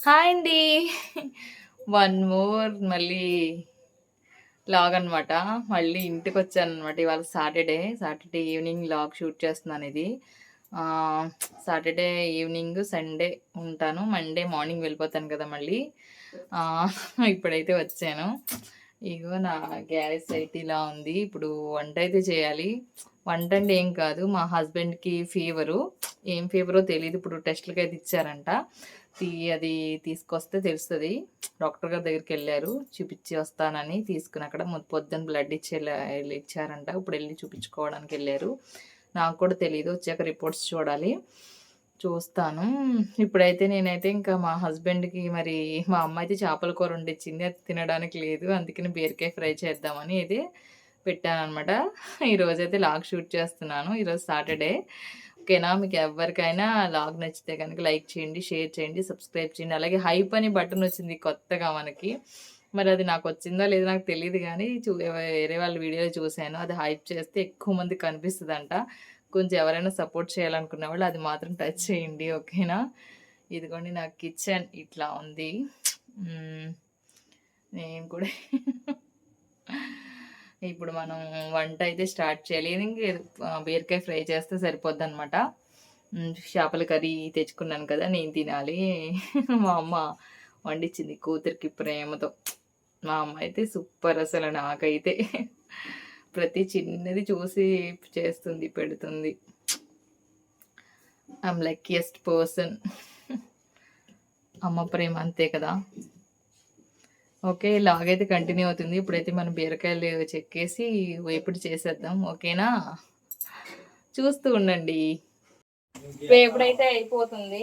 Hi అండి. One more మళ్ళీ log అనమాట. మళ్ళీ ఇంటికి వచ్చాను అనమాట ఇవాళ Saturday. Saturday evening vlog shoot చేస్తున్నాను ఇది. సాటర్‌డే ఈవినింగ్, సండే ఉంటాను. మండే మార్నింగ్ వెళ్ళిపోతాను కదా మళ్ళీ. ఇప్పుడైతే వచ్చాను. ఇగో నా గ్యారేజ్ అయితే ఇలా ఉంది. ఇప్పుడు వంట అయితే చేయాలి. వంట అంటే ఏం కాదు. మా హస్బెండ్‌కి ఫీవరు. ఏం ఫీవరో తెలియదు ఇప్పుడు టెస్ట్‌లకైతే ఇచ్చారంట. తీ అది తీసుకొస్తే తెలుస్తుంది డాక్టర్ గారి దగ్గరికి వెళ్ళారు చూపించి వస్తానని తీసుకుని అక్కడ పొద్దున్న బ్లడ్ ఇచ్చేలా వెళ్ళి ఇచ్చారంట. చూపించుకోవడానికి వెళ్ళారు నాకు కూడా తెలియదు వచ్చాక రిపోర్ట్స్ చూడాలి. చూస్తాను. ఇప్పుడైతే నేనైతే ఇంకా మా హస్బెండ్‌కి మరి మా అమ్మ అయితే చేపల కూర వండిచ్చింది. అది తినడానికి లేదు. అందుకని బీరకాయ ఫ్రై చేద్దామని అయితే పెట్టాననమాట. ఈరోజైతే లాగ్ షూట్ చేస్తున్నాను. ఈరోజు సాటర్‌డే. ఓకేనా? మీకు ఎవ్వరికైనా లాగ్ నచ్చితే కనుక లైక్ చేయండి, షేర్ చేయండి, సబ్స్క్రైబ్ చేయండి. అలాగే హైప్ అని బటన్ వచ్చింది కొత్తగా మనకి. మరి అది నాకు వచ్చిందో లేదో నాకు తెలియదు కానీ చూ వేరే వాళ్ళ వీడియోలో చూసాను. అది హైప్ చేస్తే ఎక్కువ మంది కనిపిస్తుందంట కొంచెం ఎవరైనా సపోర్ట్ చేయాలనుకున్న వాళ్ళు అది మాత్రం టచ్ చేయండి. ఓకేనా? ఇదిగోండి నా కిచెన్ ఇట్లా ఉంది. నేను కూడా ఇప్పుడు మనం వంట అయితే స్టార్ట్ చేయాలి. బీరకాయ ఫ్రై చేస్తే సరిపోద్ది అనమాట చేపల కర్రీ తెచ్చుకున్నాను కదా! నేను తినాలి. మా అమ్మ వండించింది కూతురికి ప్రేమతో. మా అమ్మ అయితే సూపర్ అసలు నాకైతే. ప్రతి చిన్నది చూసి చేస్తుంది, పెడుతుంది. I'm luckiest person. అమ్మ ప్రేమ అంతే కదా! ఓకే. లాగైతే కంటిన్యూ అవుతుంది. ఇప్పుడైతే మనం బీరకాయలు చెక్కేసి వేపుడు చేసేద్దాం. ఓకేనా? చూస్తూ ఉండండి. వేపుడైతే అయిపోతుంది.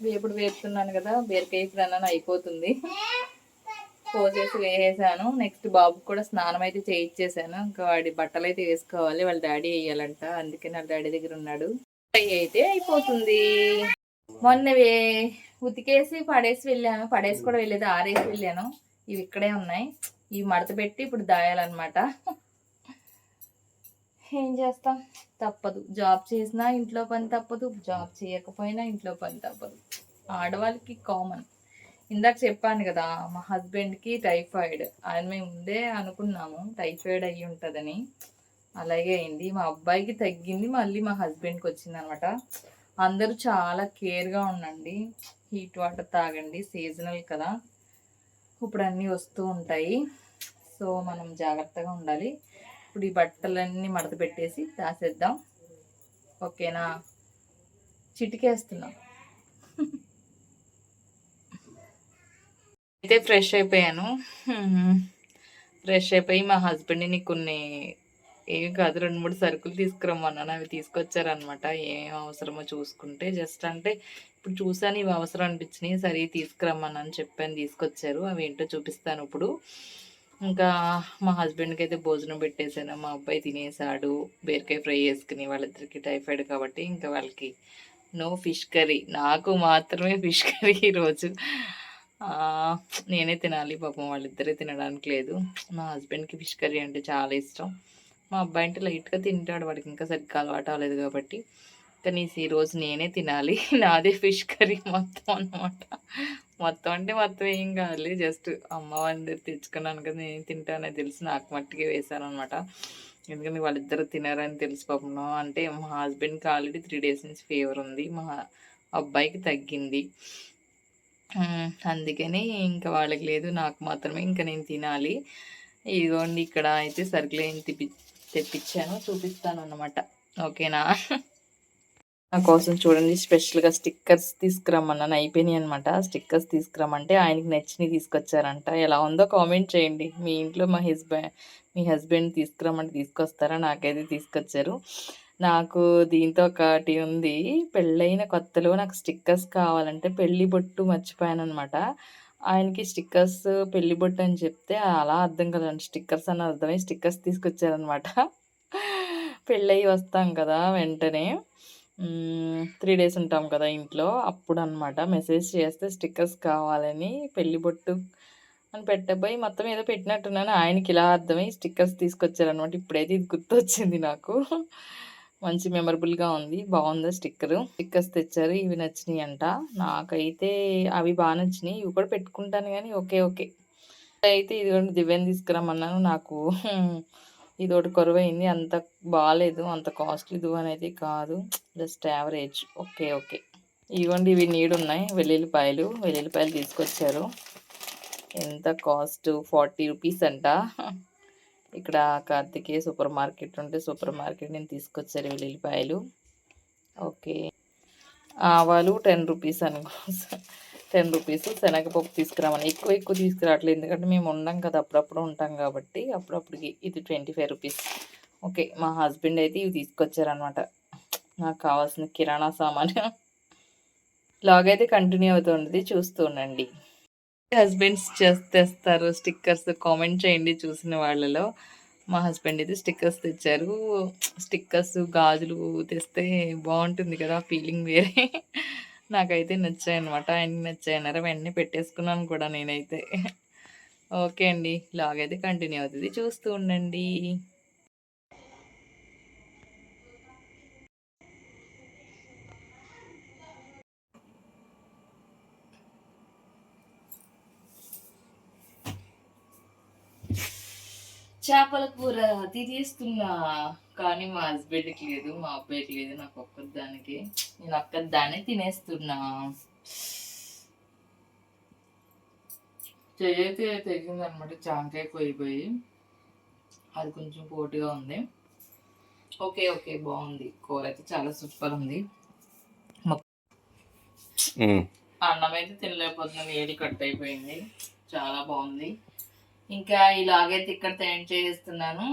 వేపుడు వేపుతున్నాను కదా! బీరకాయ ఫ్రైనన అయిపోతుంది. పోసేసి వేసేసాను. నెక్స్ట్ బాబుకి కూడా స్నానం అయితే చేయించేసాను ఇంకా వాడి బట్టలు అయితే వేసుకోవాలి. వాళ్ళ డాడీ వేయాలంట అందుకే నా డాడీ దగ్గర ఉన్నాడు. ఫ్రై అయితే అయిపోతుంది. మొన్నవే ఉతికేసి పడేసి వెళ్ళాను. పడేసి కూడా వెళ్ళేది ఆరేసి వెళ్ళాను. ఇవి ఇక్కడే ఉన్నాయి. ఇవి మడత పెట్టి ఇప్పుడు దాయాలన్నమాట. ఏం చేస్తాం? తప్పదు. జాబ్ చేసినా ఇంట్లో పని తప్పదు. జాబ్ చేయకపోయినా ఇంట్లో పని తప్పదు. ఆడవాళ్ళకి కామన్. ఇందాక చెప్పాను కదా! మా హస్బెండ్‌కి టైఫాయిడ్. ఆయన మేము ముందే అనుకున్నాము టైఫాయిడ్ అయ్యి ఉంటుందని అలాగే అయింది. మా అబ్బాయికి తగ్గింది. మళ్ళీ మా హస్బెండ్‌కి వచ్చిందనమాట. అందరూ చాలా కేర్‌గా ఉండండి. హీట్ వాటర్ తాగండి. సీజనల్ కదా! ఇప్పుడు అన్నీ వస్తూ ఉంటాయి. సో, మనం జాగ్రత్తగా ఉండాలి. ఇప్పుడు ఈ బట్టలన్నీ మడత పెట్టేసి దాసేద్దాం. ఓకేనా? చిటికేస్తున్నాం. అయితే ఫ్రెష్ అయిపోయాను. ఫ్రెష్ అయిపోయి మా హస్బెండ్‌ని కొన్ని ఏమి కాదు 2, 3 సరుకులు తీసుకురమ్మన్నాను. అవి తీసుకొచ్చారనమాట. ఏం అవసరమో చూసుకుంటే జస్ట్ అంటే ఇప్పుడు చూసాను ఇవి అవసరం అనిపించినాయి సరే తీసుకురమ్మన్నాను చెప్పాను తీసుకొచ్చారు. అవి ఏంటో చూపిస్తాను ఇప్పుడు. ఇంకా మా హస్బెండ్‌కి అయితే భోజనం పెట్టేశాను మా అబ్బాయి తినేసాడు. బీరకాయ ఫ్రై చేసుకుని వాళ్ళిద్దరికి టైఫాయిడ్ కాబట్టి ఇంకా వాళ్ళకి నో ఫిష్ కర్రీ. నాకు మాత్రమే ఫిష్ కర్రీ ఈరోజు. నేనే తినాలి పాపం వాళ్ళిద్దరే తినడానికి లేదు. మా హస్బెండ్‌కి ఫిష్ కర్రీ అంటే చాలా ఇష్టం. మా అబ్బాయి అంటే లైట్‌గా తింటాడు. వాడికి ఇంకా సరిగ్గా అలవాటు అవ్వలేదు కాబట్టి. కనీసం ఈరోజు నేనే తినాలి. నాదే ఫిష్ కర్రీ మొత్తం అనమాట మొత్తం అంటే మొత్తం ఏం కాదు జస్ట్ అమ్మ వాళ్ళ తెచ్చుకున్నాను కదా! నేను తింటానని తెలిసి నాకు మట్టికే వేశాననమాట. ఎందుకంటే వాళ్ళిద్దరు తినరని తెలిసి పాపం. అంటే మా హస్బెండ్‌కి ఆల్రెడీ త్రీ డేస్ నుంచి ఫీవర్ ఉంది. మా అబ్బాయికి తగ్గింది. అందుకని ఇంకా వాళ్ళకి లేదు. నాకు మాత్రమే ఇంకా నేను తినాలి. ఇదిగోండి ఇక్కడ అయితే సరుకులేం తిప్పి తెప్పించాను. చూపిస్తాను అనమాట ఓకేనా? నా కోసం చూడండి స్పెషల్‌గా స్టిక్కర్స్ తీసుకురమ్మన్నాను. అయిపోయినాయన్నమాట. స్టిక్కర్స్ తీసుకురమ్మంటే ఆయనకి నచ్చినవి తీసుకొచ్చారంట. ఎలా ఉందో కామెంట్ చేయండి. మీ ఇంట్లో మా హస్బెండ్ మీ హస్బెండ్ తీసుకురమ్మంటే తీసుకొస్తారా? నాకైతే తీసుకొచ్చారు. నాకు దీంతో ఒకటి ఉంది. పెళ్ళైన కొత్తలో నాకు స్టిక్కర్స్ కావాలంటే పెళ్ళి బొట్టు మర్చిపోయాను అనమాట ఆయనకి స్టిక్కర్స్ పెళ్ళి బొట్టు అని చెప్తే అలా అర్థం కదండి స్టిక్కర్స్ అని అర్థమై స్టిక్కర్స్ తీసుకొచ్చారనమాట. పెళ్ళయి వస్తాం కదా! వెంటనే త్రీ డేస్ ఉంటాం కదా ఇంట్లో. అప్పుడు అనమాట మెసేజ్ చేస్తే స్టిక్కర్స్ కావాలని పెళ్ళి బొట్టు అని పెట్టబోయి మొత్తం ఏదో పెట్టినట్టున్నాను. ఆయనకి ఇలా అర్థమై స్టిక్కర్స్ తీసుకొచ్చారనమాట. ఇప్పుడైతే ఇది గుర్తొచ్చింది నాకు. మంచి మెమరబుల్‌గా ఉంది. బాగుందా స్టిక్కర్ స్టిక్కర్స్ తెచ్చారు. ఇవి నచ్చినాయి అంట. నాకైతే అవి బాగా నచ్చినాయి ఇవి కూడా పెట్టుకుంటాను కానీ ఓకే. ఓకే. అయితే ఇదిగోండి దివ్యం తీసుకురమ్మన్నాను. నాకు ఇది ఒకటి కొరవైంది అంత బాగాలేదు అంత కాస్ట్‌లీ అనేది కాదు. Just average. ఓకే. ఓకే. ఇవ్వండి ఇవి నీడున్నాయి. వెల్లుల్లిపాయలు. వెల్లుల్లిపాయలు తీసుకొచ్చారు. ఎంత కాస్ట్ 40 రూపీస్ అంట. ఇక్కడ కార్తికేయ సూపర్ మార్కెట్ ఉంటే సూపర్ మార్కెట్ నేను తీసుకొచ్చారు వెల్లుల్లిపాయలు. ఓకే. ఆవాలు 10 రూపీస్ అనుకో 10 రూపీస్ శనగపప్పు తీసుకురామని. ఎక్కువ ఎక్కువ తీసుకురావట్లేదు. ఎందుకంటే మేము ఉండం కదా! అప్పుడప్పుడు ఉంటాం కాబట్టి అప్పుడప్పుడుకి ఇది 25 రూపీస్. ఓకే. మా హస్బెండ్ అయితే ఇవి తీసుకొచ్చారనమాట. నాకు కావాల్సిన కిరాణా సామాను. లాగైతే కంటిన్యూ అవుతుంది. చూస్తూ ఉండండి. హస్బెండ్స్ చేస్ తెస్తారు స్టిక్కర్స్ కామెంట్ చేయండి చూసిన వాళ్ళలో. మా హస్బెండ్ అయితే స్టిక్కర్స్ తెచ్చారు. స్టిక్కర్స్, గాజులు తెస్తే బాగుంటుంది కదా! ఫీలింగ్ వేరే. నాకైతే నచ్చాయన్నమాట. ఆయనకి నచ్చాయన్నారు. వెంటనే పెట్టేసుకున్నాను కూడా నేనైతే. ఓకే అండి. లాగైతే అయితే కంటిన్యూ అవుతుంది చూస్తూ ఉండండి. చేపల కూర తినేస్తున్నా. కానీ మా హస్బెండ్‌కి లేదు. మా అబ్బాయికి లేదు. నాకు ఒక్కదానికే. నేను ఒక్కదాన్నే తినేస్తున్నా. చెయ్యైతే తెగిందనమాట. జాంకాయ కొయ్యబోయి. అది కొంచెం పోటుగా ఉంది. ఓకే. ఓకే. బావుంది. కూరైతే చాలా సూపర్ ఉంది. హ్మ్. అన్నమైతే తినలేకపోతున్నాను. ఏలు కట్ అయిపోయింది. చాలా బావుంది. ఇంకా ఇలాగైతే ఇక్కడితో ఎండ్ చేసేస్తున్నాను.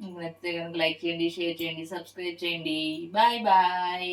మీకు నచ్చితే గనుక లైక్ చేయండి, షేర్ చేయండి, సబ్స్క్రైబ్ చేయండి. Bye bye.